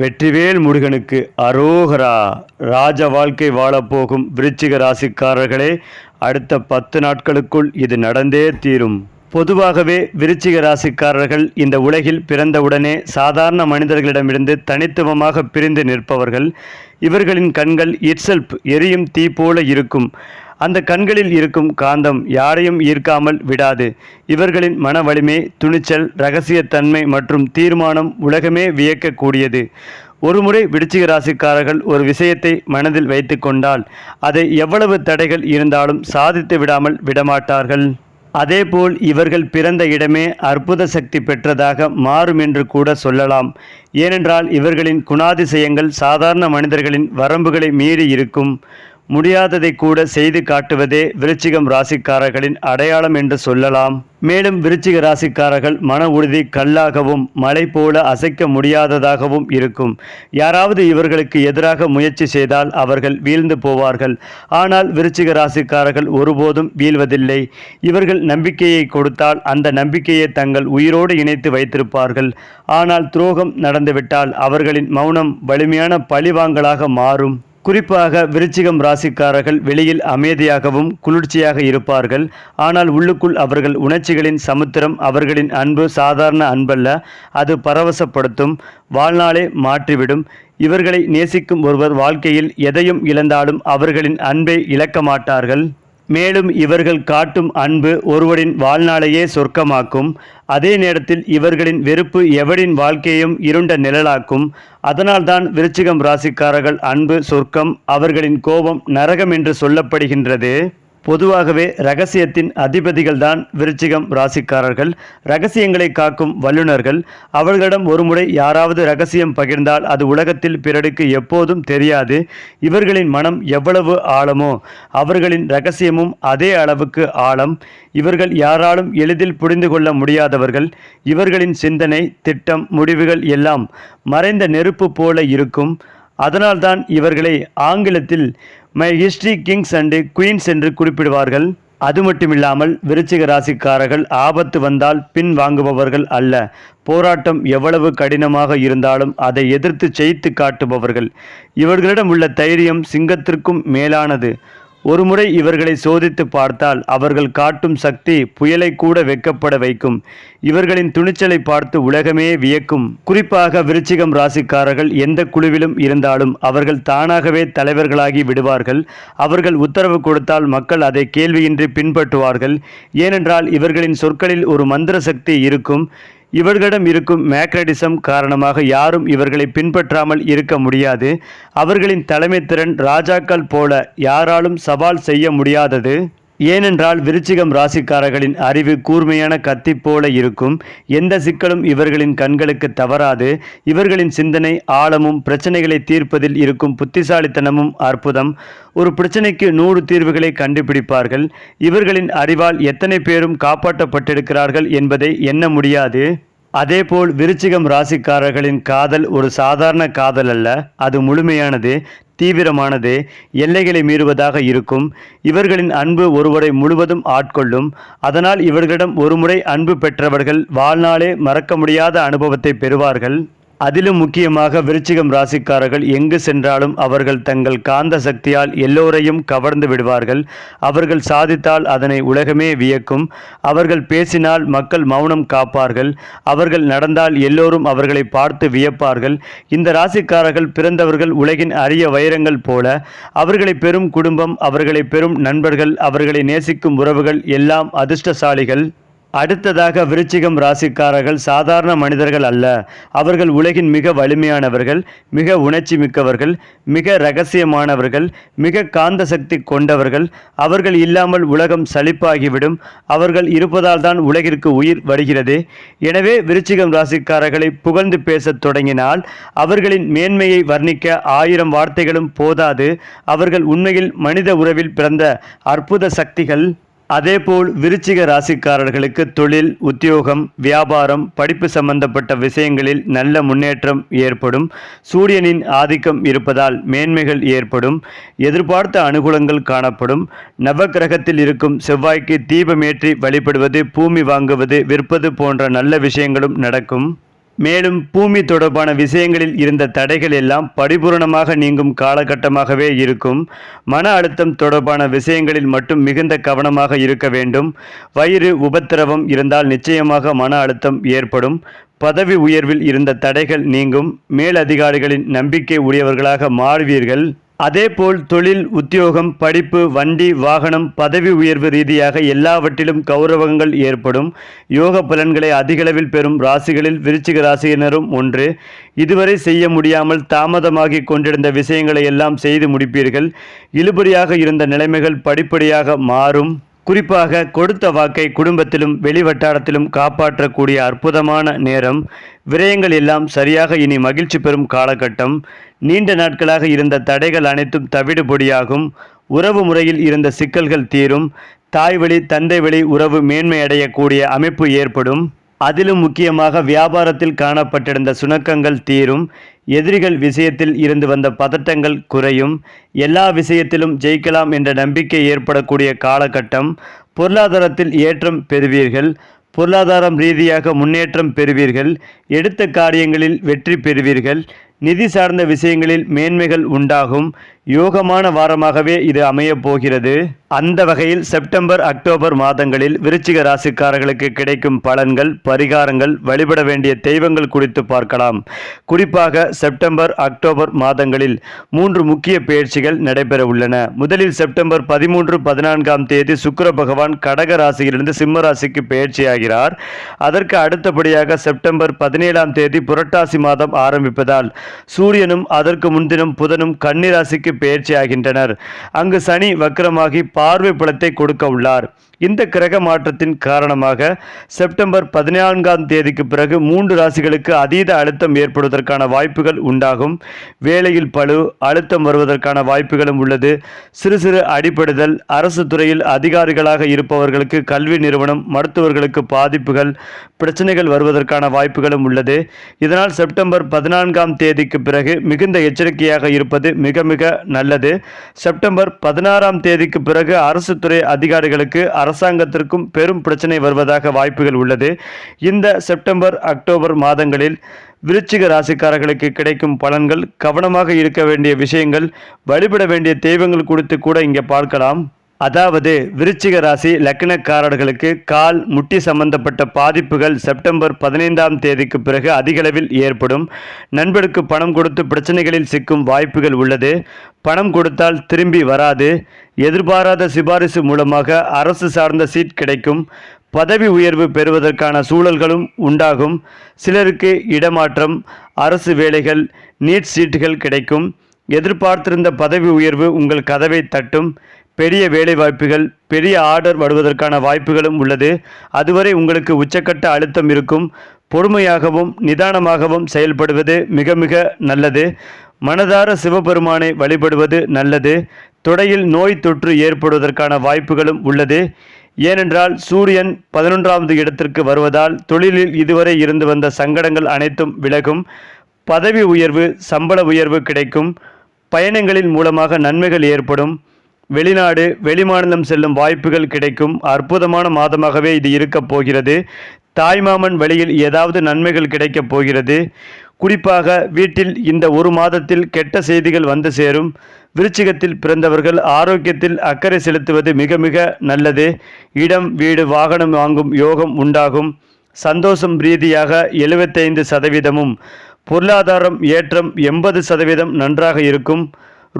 வெற்றிவேல் முருகனுக்கு அரோகரா. ராஜ வாழ்க்கை வாழப்போகும் விருச்சிக ராசிக்காரர்களே அடுத்த பத்து நாட்களுக்குள் இது நடந்தே தீரும். பொதுவாகவே விருச்சிக ராசிக்காரர்கள் இந்த உலகில் பிறந்தவுடனே சாதாரண மனிதர்களிடமிருந்து தனித்துவமாக பிரிந்து நிற்பவர்கள். இவர்களின் கண்கள் இட்செல்ப் எரியும் தீ போல இருக்கும். அந்த கண்களில் இருக்கும் காந்தம் யாரையும் ஈர்க்காமல் விடாது. இவர்களின் மன வலிமை துணிச்சல் ரகசியத்தன்மை மற்றும் தீர்மானம் உலகமே வியக்கக்கூடியது. ஒருமுறை விருச்சிக ராசிக்காரர்கள் ஒரு விஷயத்தை மனதில் வைத்து கொண்டால் அதை எவ்வளவு தடைகள் இருந்தாலும் சாதித்து விடாமல் விடமாட்டார்கள். அதேபோல் இவர்கள் பிறந்த இடமே அற்புத சக்தி பெற்றதாக மாறும் என்று கூட சொல்லலாம். ஏனென்றால் இவர்களின் குணாதிசயங்கள் சாதாரண மனிதர்களின் வரம்புகளை மீறி இருக்கும். முடியாததை கூட செய்து காட்டுவதே விருச்சிகம் ராசிக்காரர்களின் அடையாளம் என்று சொல்லலாம். மேலும் விருச்சிக ராசிக்காரர்கள் மன உறுதி கல்லாகவும் மலை போல அசைக்க முடியாததாகவும் இருக்கும். யாராவது இவர்களுக்கு எதிராக முயற்சி செய்தால் அவர்கள் வீழ்ந்து போவார்கள். ஆனால் விருச்சிக ராசிக்காரர்கள் ஒருபோதும் வீழ்வதில்லை. இவர்கள் நம்பிக்கையை கொடுத்தால் அந்த நம்பிக்கையை தங்கள் உயிரோடு இணைத்து வைத்திருப்பார்கள். ஆனால் துரோகம் நடந்துவிட்டால் அவர்களின் மௌனம் வலிமையான பழிவாங்கலாக மாறும். குறிப்பாக விருச்சிகம் ராசிக்காரர்கள் வெளியில் அமைதியாகவும் குளிர்ச்சியாக இருப்பார்கள். ஆனால் உள்ளுக்குள் அவர்கள் உணர்ச்சிகளின் சமுத்திரம் அவர்களின் அன்பு சாதாரண அன்பல்ல அது பரவசப்படுத்தும் வாழ்நாளே மாற்றிவிடும். இவர்களை நேசிக்கும் ஒருவர் வாழ்க்கையில் எதையும் இழந்தாலும் அவர்களின் அன்பை இழக்க மாட்டார்கள். மேலும் இவர்கள் காட்டும் அன்பு ஒருவரின் வாழ்நாளையே சொர்க்கமாக்கும். அதே நேரத்தில் இவர்களின் வெறுப்பு எவரின் வாழ்க்கையும் இருண்ட நிழலாக்கும். அதனால்தான் விருச்சிகம் ராசிக்காரர்கள் அன்பு சொர்க்கம் அவர்களின் கோபம் நரகம் என்று சொல்லப்படுகின்றது. பொதுவாகவே ரகசியத்தின் அதிபதிகள்தான் விருச்சிகம் ராசிக்காரர்கள். ரகசியங்களை காக்கும் வல்லுநர்கள். அவர்களிடம் ஒருமுறை யாராவது ரகசியம் பகிர்ந்தால் அது உலகத்தில் பிறருக்கு எப்போதும் தெரியாது. இவர்களின் மனம் எவ்வளவு ஆழமோ அவர்களின் ரகசியமும் அதே அளவுக்கு ஆழம். இவர்கள் யாராலும் எளிதில் புரிந்து கொள்ள முடியாதவர்கள். இவர்களின் சிந்தனை திட்டம் முடிவுகள் எல்லாம் மறைந்த நெருப்பு போல இருக்கும். அதனால்தான் இவர்களை ஆங்கிலத்தில் my history kings and queens என்று குறிப்பிடுவார்கள். அது மட்டுமில்லாமல் விருச்சிக ராசிக்காரர்கள் ஆபத்து வந்தால் பின் வாங்குபவர்கள் அல்ல. போராட்டம் எவ்வளவு கடினமாக இருந்தாலும் அதை எதிர்த்து ஜெயித்து காட்டுபவர்கள். இவர்களிடம் உள்ள தைரியம் சிங்கத்திற்கும் மேலானது. ஒருமுறை இவர்களை சோதித்து பார்த்தால் அவர்கள் காட்டும் சக்தி புயலை கூட வெக்கப்பட வைக்கும். இவர்களின் துணிச்சலை பார்த்து உலகமே வியக்கும். குறிப்பாக விருச்சிகம் ராசிக்காரர்கள் எந்த குழுவிலும் இருந்தாலும் அவர்கள் தானாகவே தலைவர்களாகி விடுவார்கள். அவர்கள் உத்தரவு கொடுத்தால் மக்கள் அதை கேள்வியின்றி பின்பற்றுவார்கள். ஏனென்றால் இவர்களின் சொற்களில் ஒரு மந்திர சக்தி இருக்கும். இவர்களிடம் இருக்கும் மேக்ரடிசம் காரணமாக யாரும் இவர்களை பின்பற்றாமல் இருக்க முடியாது. அவர்களின் தலைமைத்திறன் ராஜாக்கள் போல யாராலும் சவால் செய்ய முடியாதது. ஏனென்றால் விருச்சிகம் ராசிக்காரர்களின் அறிவு கூர்மையான கத்தி போல இருக்கும். எந்த சிக்கலும் இவர்களின் கண்களுக்கு தவறாது. இவர்களின் சிந்தனை ஆழமும் பிரச்சனைகளை தீர்ப்பதில் இருக்கும் புத்திசாலித்தனமும் அற்புதம். ஒரு பிரச்சனைக்கு நூறு தீர்வுகளை கண்டுபிடிப்பார்கள். இவர்களின் அறிவால் எத்தனை பேரும் காப்பாற்றப்பட்டிருக்கிறார்கள் என்பதை எண்ண முடியாது. அதேபோல் விருச்சிகம் ராசிக்காரர்களின் காதல் ஒரு சாதாரண காதல் அல்ல. அது முழுமையானது தீவிரமானது எல்லைகளை மீறுவதாக இருக்கும். இவர்களின் அன்பு ஒருவரை முழுவதும் ஆட்கொள்ளும். அதனால் இவர்களிடம் ஒருமுறை அன்பு பெற்றவர்கள் வாழ்நாளே மறக்க முடியாத அனுபவத்தை பெறுவார்கள். அதிலும் முக்கியமாக விருச்சிகம் ராசிக்காரர்கள் எங்கு சென்றாலும் அவர்கள் தங்கள் காந்த சக்தியால் எல்லோரையும் கவர்ந்து விடுவார்கள். அவர்கள் சாதித்தால் அதனை உலகமே வியக்கும். அவர்கள் பேசினால் மக்கள் மௌனம் காப்பார்கள். அவர்கள் நடந்தால் எல்லோரும் அவர்களை பார்த்து வியப்பார்கள். இந்த ராசிக்காரர்கள் பிறந்தவர்கள் உலகின் அரிய வைரங்கள் போல. அவர்களை பெரும் குடும்பம் அவர்களை பெரும் நண்பர்கள் அவர்களை நேசிக்கும் உறவுகள் எல்லாம் அதிர்ஷ்டசாலிகள். அடுத்ததாக விருச்சிகம் ராசிக்காரர்கள் சாதாரண மனிதர்கள் அல்ல. அவர்கள் உலகின் மிக வலிமையானவர்கள் மிக உணர்ச்சி மிக்கவர்கள் மிக ரகசியமானவர்கள் மிக காந்த சக்தி கொண்டவர்கள். அவர்கள் இல்லாமல் உலகம் சலிப்பாகிவிடும். அவர்கள் இருப்பதால் தான் உலகிற்கு உயிர் வருகிறது. எனவே விருச்சிகம் ராசிக்காரர்களை புகழ்ந்து பேசத் தொடங்கினால் அவர்களின் மேன்மையை வர்ணிக்க ஆயிரம் வார்த்தைகளும் போதாது. அவர்கள் உண்மையில் மனித உறவில் பிறந்த அற்புத சக்திகள். அதேபோல் விருச்சிக ராசிக்காரர்களுக்கு தொழில் உத்தியோகம் வியாபாரம் படிப்பு சம்பந்தப்பட்ட விஷயங்களில் நல்ல முன்னேற்றம் ஏற்படும். சூரியனின் ஆதிக்கம் இருப்பதால் மேன்மைகள் ஏற்படும். எதிர்பார்த்த அனுகூலங்கள் காணப்படும். நவக்கிரகத்தில் இருக்கும் செவ்வாய்க்கு தீபமேற்றி வழிபடுவது பூமி வாங்குவது விற்பது போன்ற நல்ல விஷயங்களும் நடக்கும். மேலும் பூமி தொடர்பான விஷயங்களில் இருந்த தடைகள் எல்லாம் பரிபூரணமாக நீங்கும் காலகட்டமாகவே இருக்கும். மன அழுத்தம் தொடர்பான விஷயங்களில் மட்டும் மிகுந்த கவனமாக இருக்க வேண்டும். வயிறு உபத்திரவம் இருந்தால் நிச்சயமாக மன அழுத்தம் ஏற்படும். பதவி உயர்வில் இருந்த தடைகள் நீங்கும். மேலதிகாரிகளின் நம்பிக்கை உடையவர்களாக மாறுவீர்கள். அதேபோல் தொழில் உத்தியோகம் படிப்பு வண்டி வாகனம் பதவி உயர்வு ரீதியாக எல்லாவற்றிலும் கௌரவங்கள் ஏற்படும். யோக பலன்களை அதிகளவில் பெறும் ராசிகளில் விருச்சிக ராசியினரும் ஒன்று. இதுவரை செய்ய முடியாமல் தாமதமாகி கொண்டிருந்த விஷயங்களை எல்லாம் செய்து முடிப்பீர்கள். இழுபறியாக இருந்த நிலைமைகள் படிப்படியாக மாறும். குறிப்பாக கொடுத்த வாக்கை குடும்பத்திலும் வெளிவட்டாரத்திலும் காப்பாற்றக்கூடிய அற்புதமான நேரம். விரயங்கள் எல்லாம் சரியாக இனி மகிழ்ச்சி பெறும் காலகட்டம். நீண்ட நாட்களாக இருந்த தடைகள் அனைத்தும் தவிடுபொடியாகும். உறவு முறையில் இருந்த சிக்கல்கள் தீரும். தாய் வழி தந்தை வழி உறவு மேன்மையடையக்கூடிய அமைப்பு ஏற்படும். அதிலும் முக்கியமாக வியாபாரத்தில் காணப்பட்டிருந்த சுணக்கங்கள் தீரும். எதிரிகள் விஷயத்தில் இருந்து வந்த பதட்டங்கள் குறையும். எல்லா விஷயத்திலும் ஜெயிக்கலாம் என்ற நம்பிக்கை ஏற்படக்கூடிய காலகட்டம் பொருளாதாரத்தில் ஏற்றம் பெறுவீர்கள். பொருளாதாரம் ரீதியாக முன்னேற்றம் பெறுவீர்கள். எடுத்த காரியங்களில் வெற்றி பெறுவீர்கள். நிதி சார்ந்த விஷயங்களில் மேன்மைகள் உண்டாகும். யோகமான வாரமாகவே இது அமையப் போகிறது. அந்த வகையில் செப்டம்பர் அக்டோபர் மாதங்களில் விருச்சிக ராசிக்காரர்களுக்கு கிடைக்கும் பலன்கள் பரிகாரங்கள் வழிபட வேண்டிய தெய்வங்கள் குறித்து பார்க்கலாம். குறிப்பாக செப்டம்பர் அக்டோபர் மாதங்களில் மூன்று முக்கிய பயிற்சிகள் நடைபெற உள்ளன. முதலில் செப்டம்பர் பதிமூன்று பதினான்காம் தேதி சுக்கர பகவான் கடக ராசியிலிருந்து சிம்ம ராசிக்கு பயிற்சியாகிறார். அதற்கு அடுத்தபடியாக செப்டம்பர் பதினேழாம் தேதி புரட்டாசி மாதம் ஆரம்பிப்பதால் சூரியனும் அதற்கு முன்தினம் புதனும் கன்னிராசிக்கு பெயர்ச்சியாகின்றனர் அங்கு சனி வக்கரமாகி பார்வை பலத்தை கொடுக்க உள்ளார். இந்த கிரக மாற்றத்தின் காரணமாக செப்டம்பர் பதினான்காம் தேதிக்கு பிறகு மூன்று ராசிகளுக்கு அதீத அழுத்தம் ஏற்படுவதற்கான வாய்ப்புகள் உண்டாகும். வேலையில் பழு அழுத்தம் வருவதற்கான வாய்ப்புகளும் உள்ளது. சிறு சிறு அடிப்படுதல் அரசு துறையில் அதிகாரிகளாக இருப்பவர்களுக்கு கல்வி நிறுவனம் மருத்துவர்களுக்கு பாதிப்புகள் பிரச்சனைகள் வருவதற்கான வாய்ப்புகளும் உள்ளது. இதனால் செப்டம்பர் பதினான்காம் தேதிக்கு பிறகு மிகுந்த எச்சரிக்கையாக இருப்பது மிக மிக நல்லது. செப்டம்பர் பதினாறாம் தேதிக்கு பிறகு அரசு துறை அதிகாரிகளுக்கு அரசு அரசாங்கத்திற்கும் பெரும் பிரச்சனை வருவதாக வாய்ப்புகள் உள்ளது. இந்த செப்டம்பர் அக்டோபர் மாதங்களில் விருச்சிக ராசிக்காரர்களுக்கு கிடைக்கும் பலன்கள் கவனமாக இருக்க வேண்டிய விஷயங்கள் வழிபட வேண்டிய தெய்வங்கள் குறித்து கூட இங்கே பார்க்கலாம். அதாவது விருச்சிக ராசி லக்னக்காரர்களுக்கு கால் முட்டி சம்பந்தப்பட்ட பாதிப்புகள் செப்டம்பர் பதினைந்தாம் தேதிக்கு பிறகு அதிகளவில் ஏற்படும். நண்பருக்கு பணம் கொடுத்து பிரச்சனைகளில் சிக்கும் வாய்ப்புகள் உள்ளது. பணம் கொடுத்தால் திரும்பி வராது. எதிர்பாராத சிபாரிசு மூலமாக அரசு சார்ந்த சீட் கிடைக்கும். பதவி உயர்வு பெறுவதற்கான சூழல்களும் உண்டாகும். சிலருக்கு இடமாற்றம் அரசு வேலைகள் நீட் சீட்டுகள் கிடைக்கும். எதிர்பார்த்திருந்த பதவி உயர்வு உங்கள் கதவை தட்டும். பெரிய வேலைவாய்ப்புகள் பெரிய ஆர்டர் வருவதற்கான வாய்ப்புகளும் உள்ளது. அதுவரை உங்களுக்கு உச்சக்கட்ட அழுத்தம் இருக்கும். பொறுமையாகவும் நிதானமாகவும் செயல்படுவது மிக மிக நல்லது. மனதார சிவபெருமானை வழிபடுவது நல்லது. தொடையில் நோய் தொற்று ஏற்படுவதற்கான வாய்ப்புகளும் உள்ளது. ஏனென்றால் சூரியன் பதினொன்றாவது இடத்திற்கு வருவதால் தொழிலில் இதுவரை இருந்து வந்த சங்கடங்கள் அனைத்தும் விலகும். பதவி உயர்வு சம்பள உயர்வு கிடைக்கும். பயணங்களின் மூலமாக நன்மைகள் ஏற்படும். வெளிநாடு வெளிமாநிலம் செல்லும் வாய்ப்புகள் கிடைக்கும். அற்புதமான மாதமாகவே இது இருக்கப் போகிறது. தாய்மாமன் வழியில் ஏதாவது நன்மைகள் கிடைக்கப் போகிறது. குறிப்பாக வீட்டில் இந்த ஒரு மாதத்தில் கெட்ட செய்திகள் வந்து சேரும். விருச்சிகத்தில் பிறந்தவர்கள் ஆரோக்கியத்தில் அக்கறை செலுத்துவது மிக மிக நல்லது. இடம் வீடு வாகனம் வாங்கும் யோகம் உண்டாகும். சந்தோஷம் ரீதியாக எழுபத்தைந்து சதவீதமும். பொருளாதாரம் ஏற்றம் எண்பது சதவீதம் நன்றாக இருக்கும்.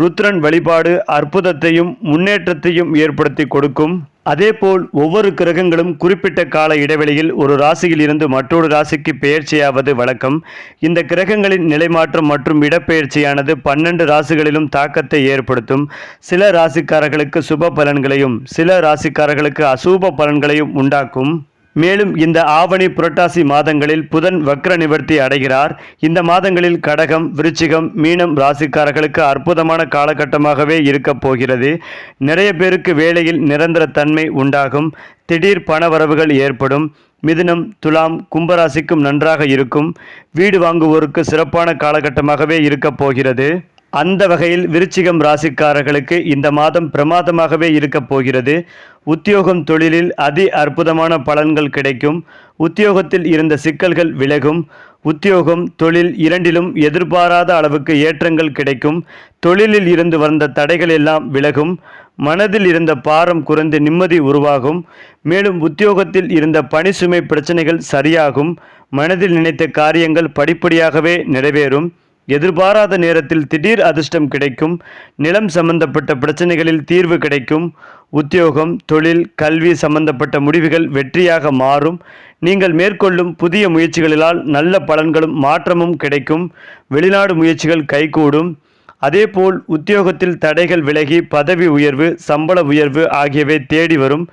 ருத்ரன் வழிபாடு அற்புதத்தையும் முன்னேற்றத்தையும் ஏற்படுத்தி கொடுக்கும். அதேபோல் ஒவ்வொரு கிரகங்களும் குறிப்பிட்ட கால இடைவெளியில் ஒரு ராசியில் இருந்து மற்றொரு ராசிக்கு பெயர்ச்சியாவது வழக்கம். இந்த கிரகங்களின் நிலைமாற்றம் மற்றும் இடப்பெயர்ச்சியானது பன்னெண்டு ராசிகளிலும் தாக்கத்தை ஏற்படுத்தும். சில ராசிக்காரர்களுக்கு சுப பலன்களையும் சில ராசிக்காரர்களுக்கு அசூப பலன்களையும் உண்டாக்கும். மேலும் இந்த ஆவணி புரட்டாசி மாதங்களில் புதன் வக்ர நிவர்த்தி அடைகிறார். இந்த மாதங்களில் கடகம் விருச்சிகம் மீனம் ராசிக்காரர்களுக்கு அற்புதமான காலகட்டமாகவே இருக்கப் போகிறது. நிறைய பேருக்கு வேலையில் நிரந்தர தன்மை உண்டாகும். திடீர் பணவரவுகள் ஏற்படும். மிதுனம் துலாம் கும்பராசிக்கும் நன்றாக இருக்கும். வீடு வாங்குவோருக்கு சிறப்பான காலகட்டமாகவே இருக்கப் போகிறது. அந்த வகையில் விருச்சிகம் ராசிக்காரர்களுக்கு இந்த மாதம் பிரமாதமாகவே இருக்கப் போகிறது. உத்தியோகம் தொழிலில் அதி அற்புதமான பலன்கள் கிடைக்கும். உத்தியோகத்தில் இருந்த சிக்கல்கள் விலகும். உத்தியோகம் தொழில் இரண்டிலும் எதிர்பாராத அளவுக்கு ஏற்றங்கள் கிடைக்கும். தொழிலில் இருந்து வந்த தடைகள் எல்லாம் விலகும். மனதில் இருந்த பாரம் குறைந்து நிம்மதி உருவாகும். மேலும் உத்தியோகத்தில் இருந்த பணி சுமை பிரச்சனைகள் சரியாகும். மனதில் நினைத்த காரியங்கள் படிப்படியாகவே நிறைவேறும். எதிர்பாராத நேரத்தில் திடீர் அதிர்ஷ்டம் கிடைக்கும் நிலம் சம்பந்தப்பட்ட பிரச்சனைகளில் தீர்வு கிடைக்கும் உத்தியோகம் தொழில் கல்வி சம்பந்தப்பட்ட முடிவுகள் வெற்றியாக மாறும். நீங்கள் மேற்கொள்ளும் புதிய முயற்சிகளினால் நல்ல பலன்களும் மாற்றமும் கிடைக்கும். வெளிநாடு முயற்சிகள் கைகூடும். அதேபோல் உத்தியோகத்தில் தடைகள் விலகி பதவி உயர்வு சம்பள உயர்வு ஆகியவை தேடி வரும்.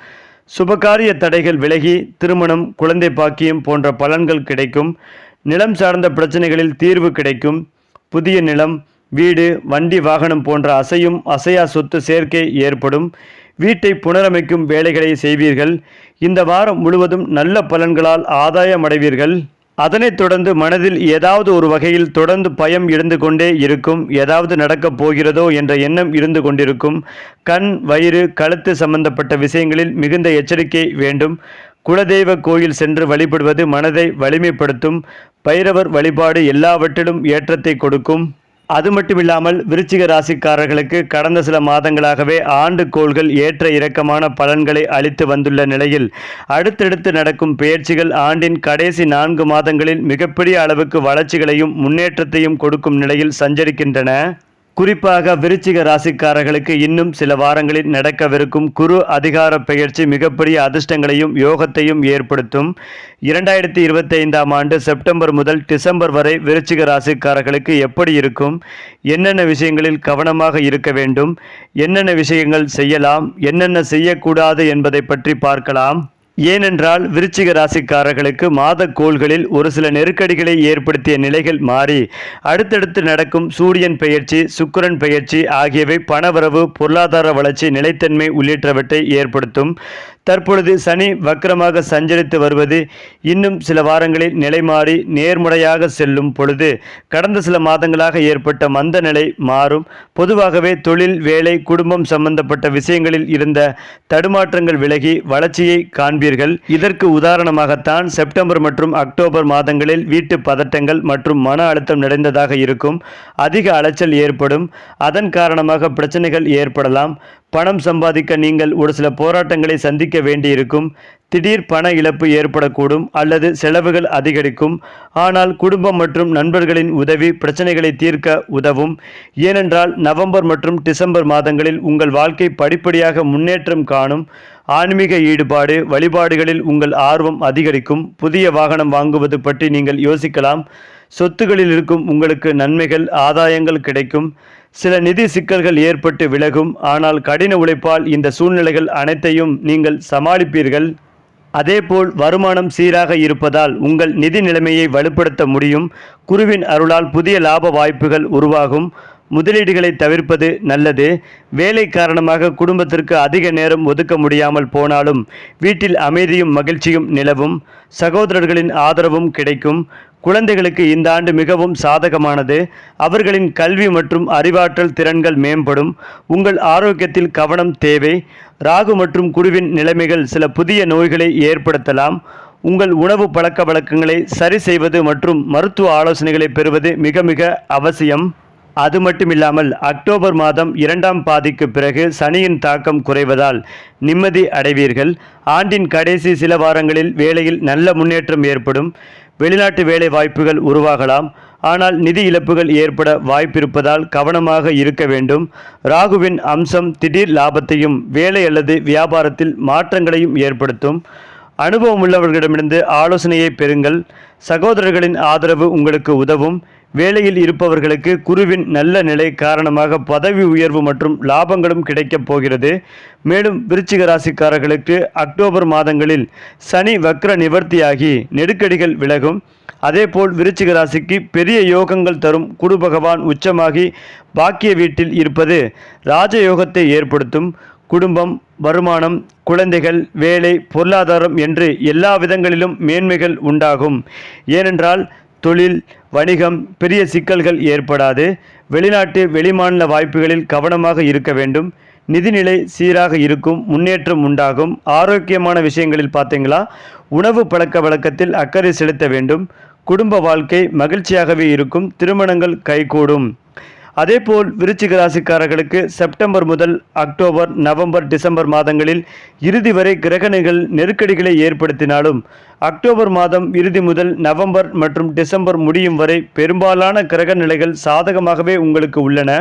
சுபகாரிய தடைகள் விலகி திருமணம் குழந்தை பாக்கியம் போன்ற பலன்கள் கிடைக்கும். நிலம் சார்ந்த பிரச்சனைகளில் தீர்வு கிடைக்கும். புதிய நிலம் வீடு வண்டி வாகனம் போன்ற அசையும் அசையா சொத்து சேர்க்கை ஏற்படும். வீட்டை புனரமைக்கும் வேலைகளை செய்வீர்கள். இந்த வாரம் முழுவதும் நல்ல பலன்களால் ஆதாயம் அடைவீர்கள் அதனைத் தொடர்ந்து மனதில் ஏதாவது ஒரு வகையில் தொடர்ந்து பயம் இருந்து கொண்டே இருக்கும். ஏதாவது நடக்கப் போகிறதோ என்ற எண்ணம் இருந்து கொண்டிருக்கும். கண் வயிறு கழுத்து சம்பந்தப்பட்ட விஷயங்களில் மிகுந்த எச்சரிக்கை வேண்டும். குலதெய்வ கோயில் சென்று வழிபடுவது மனதை வலிமைப்படுத்தும். பைரவர் வழிபாடு எல்லாவற்றிலும் ஏற்றத்தை கொடுக்கும். அது மட்டுமில்லாமல் விருச்சிக ராசிக்காரர்களுக்கு கடந்த சில மாதங்களாகவே ஆண்டு கோள்கள் ஏற்ற இறக்கமான பலன்களை அளித்து வந்துள்ள நிலையில் அடுத்தடுத்து நடக்கும் பெயர்ச்சிகள் ஆண்டின் கடைசி நான்கு மாதங்களில் மிகப்பெரிய அளவுக்கு வளர்ச்சிகளையும் முன்னேற்றத்தையும் கொடுக்கும் நிலையில் சஞ்சரிக்கின்றன. குறிப்பாக விருச்சிக ராசிக்காரர்களுக்கு இன்னும் சில வாரங்களில் நடக்கவிருக்கும் குரு அதிகார பெயர்ச்சி மிகப்பெரிய அதிர்ஷ்டங்களையும் யோகத்தையும் ஏற்படுத்தும். இரண்டாயிரத்தி இருபத்தி ஐந்தாம் ஆண்டு செப்டம்பர் முதல் டிசம்பர் வரை விருச்சிக ராசிக்காரர்களுக்கு எப்படி இருக்கும்? என்னென்ன விஷயங்களில் கவனமாக இருக்க வேண்டும்? என்னென்ன விஷயங்கள் செய்யலாம்? என்னென்ன செய்யக்கூடாது என்பதை பற்றி பார்க்கலாம். ஏனென்றால் விருச்சிக ராசிக்காரர்களுக்கு மாத கோள்களில் ஒரு சில நெருக்கடிகளை ஏற்படுத்திய நிலைகள் மாறி அடுத்தடுத்து நடக்கும் சூரியன் பெயர்ச்சி சுக்கிரன் பெயர்ச்சி ஆகியவை பணவரவு பொருளாதார வளர்ச்சி நிலைத்தன்மை உள்ளிட்டவற்றை ஏற்படுத்தும். தற்பொழுது சனி வக்கரமாக சஞ்சரித்து வருவது இன்னும் சில வாரங்களில் நிலை மாறி நேர்முறையாக செல்லும் பொழுது கடந்த சில மாதங்களாக ஏற்பட்ட மந்த நிலை மாறும். பொதுவாகவே தொழில் வேலை குடும்பம் சம்பந்தப்பட்ட விஷயங்களில் இருந்த தடுமாற்றங்கள் விலகி வளர்ச்சியை காண்பீர்கள். இதற்கு உதாரணமாகத்தான் செப்டம்பர் மற்றும் அக்டோபர் மாதங்களில் வீட்டு பதட்டங்கள் மற்றும் மன அழுத்தம் நிறைந்ததாக இருக்கும். அதிக அலைச்சல் ஏற்படும். அதன் காரணமாக பிரச்சனைகள் ஏற்படலாம். பணம் சம்பாதிக்க நீங்கள் ஒரு சில போராட்டங்களை சந்திக்க வேண்டியிருக்கும். திடீர் பண இழப்பு ஏற்படக்கூடும் அல்லது செலவுகள் அதிகரிக்கும். ஆனால் குடும்பம் மற்றும் நண்பர்களின் உதவி பிரச்சனைகளை தீர்க்க உதவும். ஏனென்றால் நவம்பர் மற்றும் டிசம்பர் மாதங்களில் உங்கள் வாழ்க்கை படிப்படியாக முன்னேற்றம் காணும். ஆன்மீக ஈடுபாடு வழிபாடுகளில் உங்கள் ஆர்வம் அதிகரிக்கும். புதிய வாகனம் வாங்குவது பற்றி நீங்கள் யோசிக்கலாம். சொத்துகளில் இருக்கும் உங்களுக்கு நன்மைகள் ஆதாயங்கள் கிடைக்கும். சில நிதி சிக்கல்கள் ஏற்பட்டு விலகும். ஆனால் கடின உழைப்பால் இந்த சூழ்நிலைகள் அனைத்தையும் நீங்கள் சமாளிப்பீர்கள். அதேபோல் வருமானம் சீராக இருப்பதால் உங்கள் நிதி நிலைமையை வலுப்படுத்த முடியும். குருவின் அருளால் புதிய லாப வாய்ப்புகள் உருவாகும். முதலீடுகளை தவிர்ப்பது நல்லது. வேலை காரணமாக குடும்பத்திற்கு அதிக நேரம் ஒதுக்க முடியாமல் போனாலும் வீட்டில் அமைதியும் மகிழ்ச்சியும் நிலவும். சகோதரர்களின் ஆதரவும் கிடைக்கும். குழந்தைகளுக்கு இந்த ஆண்டு மிகவும் சாதகமானது. அவர்களின் கல்வி மற்றும் அறிவாற்றல் திறன்கள் மேம்படும். உங்கள் ஆரோக்கியத்தில் கவனம் தேவை. ராகு மற்றும் குருவின் நிலைமைகள் சில புதிய நோய்களை ஏற்படுத்தலாம். உங்கள் உணவு பழக்க வழக்கங்களை சரி செய்வது மற்றும் மருத்துவ ஆலோசனைகளை பெறுவது மிக மிக அவசியம். அது மட்டுமில்லாமல் அக்டோபர் மாதம் இரண்டாம் பாதிக்கு பிறகு சனியின் தாக்கம் குறைவதால் நிம்மதி அடைவீர்கள். ஆண்டின் கடைசி சில வாரங்களில் வேலையில் நல்ல முன்னேற்றம் ஏற்படும். வெளிநாட்டு வேலை வாய்ப்புகள் உருவாகலாம். ஆனால் நிதி இழப்புகள் ஏற்பட வாய்ப்பிருப்பதால் கவனமாக இருக்க வேண்டும். ராகுவின் அம்சம் திடீர் லாபத்தையும் வேலை அல்லது வியாபாரத்தில் மாற்றங்களையும் ஏற்படுத்தும். அனுபவம் உள்ளவர்களிடமிருந்து ஆலோசனையை பெறுங்கள். சகோதரர்களின் ஆதரவு உங்களுக்கு உதவும். வேலையில் இருப்பவர்களுக்கு குருவின் நல்ல நிலை காரணமாக பதவி உயர்வு மற்றும் லாபங்களும் கிடைக்கப் போகிறது. மேலும் விருச்சிக ராசிக்காரர்களுக்கு அக்டோபர் மாதங்களில் சனி வக்ர நிவர்த்தியாகி நெருக்கடிகள் விலகும். அதேபோல் விருச்சிக ராசிக்கு பெரிய யோகங்கள் தரும் குரு பகவான் உச்சமாகி பாக்கிய வீட்டில் இருப்பது ராஜயோகத்தை ஏற்படுத்தும். குடும்பம் வருமானம் குழந்தைகள் வேலை பொருளாதாரம் என்று எல்லா விதங்களிலும் மேன்மைகள் உண்டாகும். ஏனென்றால் தொழில் வணிகம் பெரிய சிக்கல்கள் ஏற்படாது. வெளிநாட்டு வெளிமாநில வாய்ப்புகளில் கவனமாக இருக்க வேண்டும். நிதிநிலை சீராக இருக்கும் முன்னேற்றம் உண்டாகும். ஆரோக்கியமான விஷயங்களில் பார்த்தீங்களா? உணவு பழக்க வழக்கத்தில் அக்கறை செலுத்த வேண்டும். குடும்ப வாழ்க்கை மகிழ்ச்சியாகவே இருக்கும். திருமணங்கள் கைகூடும். அதேபோல் விருச்சிக ராசிக்காரர்களுக்கு செப்டம்பர் முதல் அக்டோபர் நவம்பர் டிசம்பர் மாதங்களில் இறுதி வரை கிரகணிகள் நெருக்கடிகளை ஏற்படுத்தினாலும் அக்டோபர் மாதம் இறுதி முதல் நவம்பர் மற்றும் டிசம்பர் முடியும் வரை பெரும்பாலான கிரக நிலைகள் சாதகமாகவே உங்களுக்கு உள்ளன.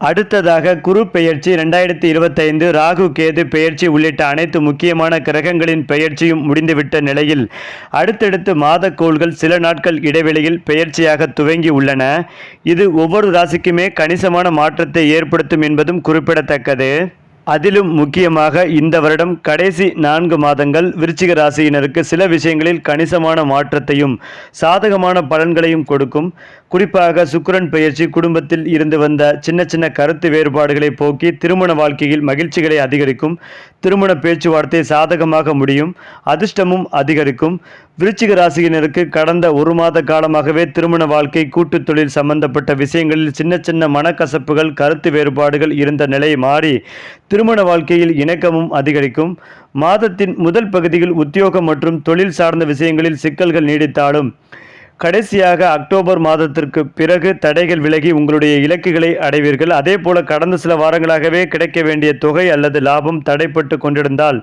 அடுத்ததாக குரு பெயர்ச்சி ரெண்டாயிரத்தி இருபத்தைந்து ராகு கேது பெயர்ச்சி உள்ளிட்ட அனைத்து முக்கியமான கிரகங்களின் பெயர்ச்சியும் முடிந்துவிட்ட நிலையில் அடுத்தடுத்து மாதக்கோள்கள் சில நாட்கள் இடைவெளியில் பெயர்ச்சியாக துவங்கி உள்ளன. இது ஒவ்வொரு ராசிக்குமே கணிசமான மாற்றத்தை ஏற்படுத்தும் என்பதும் குறிப்பிடத்தக்கது. அதிலும் முக்கியமாக இந்த வருடம் கடைசி நான்கு மாதங்கள் விருச்சிக ராசியினருக்கு சில விஷயங்களில் கணிசமான மாற்றத்தையும் சாதகமான பலன்களையும் கொடுக்கும். குறிப்பாக சுக்கரன் பயிற்சி குடும்பத்தில் இருந்து வந்த சின்ன சின்ன கருத்து வேறுபாடுகளை போக்கி திருமண வாழ்க்கையில் மகிழ்ச்சிகளை அதிகரிக்கும் திருமண பேச்சுவார்த்தை சாதகமாக முடியும் அதிர்ஷ்டமும் அதிகரிக்கும். விருச்சிக ராசியினருக்கு கடந்த ஒரு மாத காலமாகவே திருமண வாழ்க்கை கூட்டுத் தொழில் சம்பந்தப்பட்ட விஷயங்களில் சின்ன சின்ன மனக்கசப்புகள் கருத்து வேறுபாடுகள் இருந்த நிலை மாறி திருமண வாழ்க்கையில் இணக்கமும் அதிகரிக்கும். மாதத்தின் முதல் பகுதியில் உத்தியோகம் மற்றும் தொழில் சார்ந்த விஷயங்களில் சிக்கல்கள் நீடித்தாலும் கடைசியாக அக்டோபர் மாதத்திற்கு பிறகு தடைகள் விலகி உங்களுடைய இலக்குகளை அடைவீர்கள். அதே போல கடந்த சில வாரங்களாகவே கிடைக்க வேண்டிய தொகை அல்லது லாபம் தடைப்பட்டு கொண்டிருந்தால்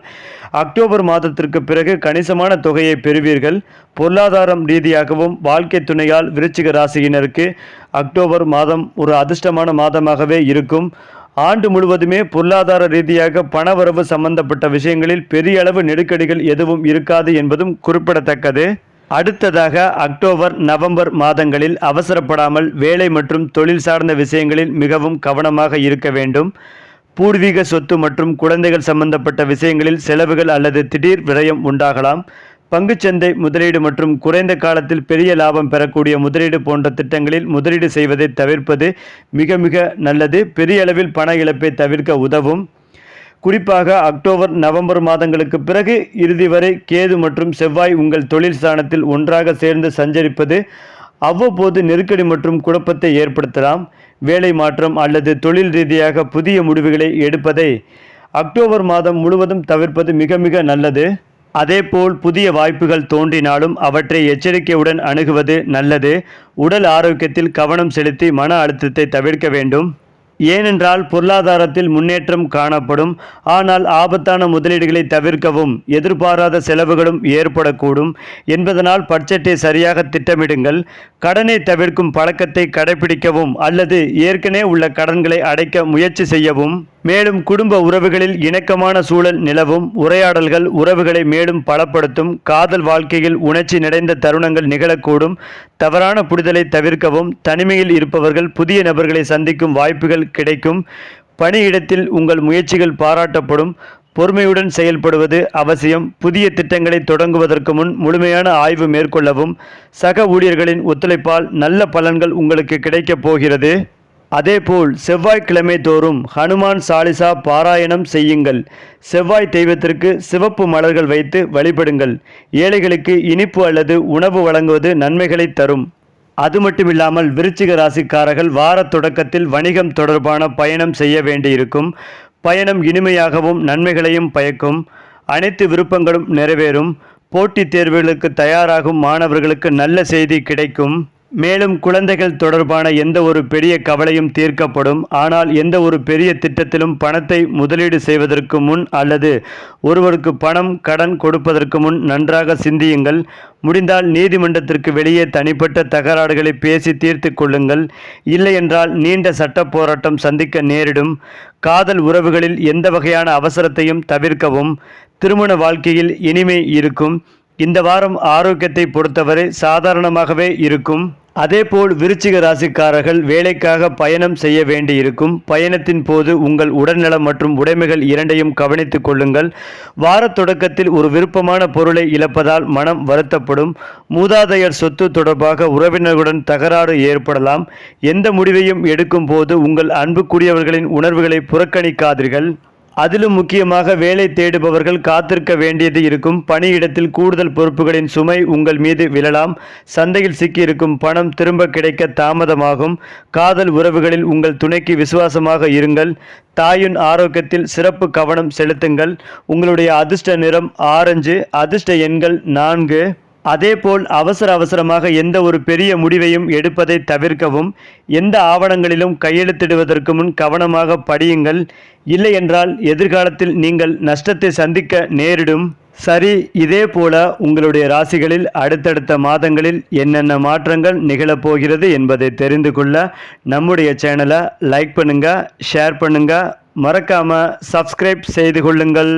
அக்டோபர் மாதத்திற்கு பிறகு கணிசமான தொகையை பெறுவீர்கள். பொருளாதாரம் ரீதியாகவும் வாழ்க்கை துணையால் விருச்சிக ராசியினருக்கு அக்டோபர் மாதம் ஒரு அதிர்ஷ்டமான மாதமாகவே இருக்கும். ஆண்டு முழுவதுமே பொருளாதார ரீதியாக பணவரவு சம்பந்தப்பட்ட விஷயங்களில் பெரிய அளவு நெருக்கடிகள் எதுவும் இருக்காது என்பதும் குறிப்பிடத்தக்கது. அடுத்ததாக அக்டோபர் நவம்பர் மாதங்களில் அவசரப்படாமல் வேலை மற்றும் தொழில் சார்ந்த விஷயங்களில் மிகவும் கவனமாக இருக்க வேண்டும். பூர்வீக சொத்து மற்றும் குழந்தைகள் சம்பந்தப்பட்ட விஷயங்களில் செலவுகள் அல்லது திடீர் விரயம் உண்டாகலாம். பங்குச்சந்தை முதலீடு மற்றும் குறைந்த காலத்தில் பெரிய லாபம் பெறக்கூடிய முதலீடு போன்ற திட்டங்களில் முதலீடு செய்வதை தவிர்ப்பது மிக மிக நல்லது. பெரிய அளவில் பண இழப்பை தவிர்க்க உதவும். குறிப்பாக அக்டோபர் நவம்பர் மாதங்களுக்கு பிறகு இறுதி வரை கேது மற்றும் செவ்வாய் உங்கள் தொழில் ஸ்தானத்தில் ஒன்றாக சேர்ந்து சஞ்சரிப்பது அவ்வப்போது நெருக்கடி மற்றும் குழப்பத்தை ஏற்படுத்தலாம். வேலை மாற்றம் அல்லது தொழில் ரீதியாக புதிய முடிவுகளை எடுப்பதை அக்டோபர் மாதம் முழுவதும் தவிர்ப்பது மிக மிக நல்லது. அதேபோல் புதிய வாய்ப்புகள் தோன்றினாலும் அவற்றை எச்சரிக்கையுடன் அணுகுவது நல்லது. உடல் ஆரோக்கியத்தில் கவனம் செலுத்தி மன அழுத்தத்தை தவிர்க்க வேண்டும். ஏனென்றால் பொருளாதாரத்தில் முன்னேற்றம் காணப்படும். ஆனால் ஆபத்தான முதலீடுகளை தவிர்க்கவும் எதிர்பாராத செலவுகளும் ஏற்படக்கூடும். என்பதனால் பட்ஜெட்டை சரியாக திட்டமிடுங்கள். கடனை தவிர்க்கும் பழக்கத்தை கடைபிடிக்கவும் அல்லது ஏற்கனவே உள்ள கடன்களை அடைக்க முயற்சி செய்யவும். மேலும் குடும்ப உறவுகளில் இணக்கமான சூழல் நிலவும் உரையாடல்கள் உறவுகளை மேலும் பலப்படுத்தும் காதல் வாழ்க்கையில் உணர்ச்சி நிறைந்த தருணங்கள் நிகழக்கூடும் தவறான புரிதலை தவிர்க்கவும் தனிமையில் இருப்பவர்கள் புதிய நபர்களை சந்திக்கும் வாய்ப்புகள் கிடைக்கும் பணியிடத்தில் உங்கள் முயற்சிகள் பாராட்டப்படும் பொறுமையுடன் செயல்படுவது அவசியம் புதிய திட்டங்களை தொடங்குவதற்கு முன் முழுமையான ஆய்வு மேற்கொள்ளவும் சக ஊழியர்களின் ஒத்துழைப்பால் நல்ல பலன்கள் உங்களுக்கு கிடைக்கப் போகிறது. அதேபோல் செவ்வாய்க்கிழமை தோறும் ஹனுமான் சாலிசா பாராயணம் செய்யுங்கள். செவ்வாய் தெய்வத்திற்கு சிவப்பு மலர்கள் வைத்து வழிபடுங்கள். ஏழைகளுக்கு இனிப்பு அல்லது உணவு வழங்குவது நன்மைகளை தரும். அது மட்டுமில்லாமல் விருச்சிக ராசிக்காரர்கள் வார தொடக்கத்தில் வணிகம் தொடர்பான பயணம் செய்ய வேண்டியிருக்கும். பயணம் இனிமையாகவும் நன்மைகளையும் பயக்கும். அனைத்து விருப்பங்களும் நிறைவேறும். போட்டித் தேர்வுகளுக்கு தயாராகும் மாணவர்களுக்கு நல்ல செய்தி கிடைக்கும். மேலும் குழந்தைகள் தொடர்பான எந்த ஒரு பெரிய கவலையும் தீர்க்கப்படும். ஆனால் எந்த ஒரு பெரிய திட்டத்திலும் பணத்தை முதலீடு செய்வதற்கு முன் அல்லது ஒருவருக்கு பணம் கடன் கொடுப்பதற்கு முன் நன்றாக சிந்தியுங்கள். முடிந்தால் நீதிமன்றத்திற்கு வெளியே தனிப்பட்ட தகராறுகளை பேசி தீர்த்து கொள்ளுங்கள். இல்லையென்றால் நீண்ட சட்ட போராட்டம் சந்திக்க நேரிடும். காதல் உறவுகளில் எந்த வகையான அவசரத்தையும் தவிர்க்கவும். திருமண வாழ்க்கையில் இனிமை இருக்கும். இந்த வாரம் ஆரோக்கியத்தை பொறுத்தவரை சாதாரணமாகவே இருக்கும். அதேபோல் விருச்சிக ராசிக்காரர்கள் வேலைக்காக பயணம் செய்ய வேண்டியிருக்கும். பயணத்தின் போது உங்கள் உடல்நலம் மற்றும் உடைமைகள் இரண்டையும் கவனித்துக் கொள்ளுங்கள். வாரத் தொடக்கத்தில் ஒரு விருப்பமான பொருளை இழப்பதால் மனம் வருத்தப்படும். மூதாதையர் சொத்து தொடர்பாக உறவினர்களுடன் தகராறு ஏற்படலாம். எந்த முடிவையும் எடுக்கும் போது உங்கள் அன்புக்குரியவர்களின் உணர்வுகளை புறக்கணிக்காதீர்கள். அதிலும் முக்கியமாக வேலை தேடுபவர்கள் காத்திருக்க வேண்டியது இருக்கும். பணியிடத்தில் கூடுதல் பொறுப்புகளின் சுமை உங்கள் மீது விழலாம். சந்தையில் சிக்கியிருக்கும் பணம் திரும்ப கிடைக்க தாமதமாகும். காதல் உறவுகளில் உங்கள் துணைக்கு விசுவாசமாக இருங்கள். தாயின் ஆரோக்கியத்தில் சிறப்பு கவனம் செலுத்துங்கள். உங்களுடைய அதிர்ஷ்ட நிறம் ஆரஞ்சு அதிர்ஷ்ட எண்கள் நான்கு. அதேபோல் அவசர அவசரமாக எந்த ஒரு பெரிய முடிவையும் எடுப்பதை தவிர்க்கவும் எந்த ஆவணங்களிலும் கையெழுத்திடுவதற்கு முன் கவனமாக படியுங்கள். இல்லையென்றால் எதிர்காலத்தில் நீங்கள் நஷ்டத்தை சந்திக்க நேரிடும். சரி இதே போல உங்களுடைய ராசிகளில் அடுத்தடுத்த மாதங்களில் என்னென்ன மாற்றங்கள் நிகழப்போகிறது என்பதை தெரிந்து கொள்ள நம்முடைய சேனலை லைக் பண்ணுங்கள் ஷேர் பண்ணுங்கள் மறக்காமல் சப்ஸ்கிரைப் செய்து கொள்ளுங்கள்.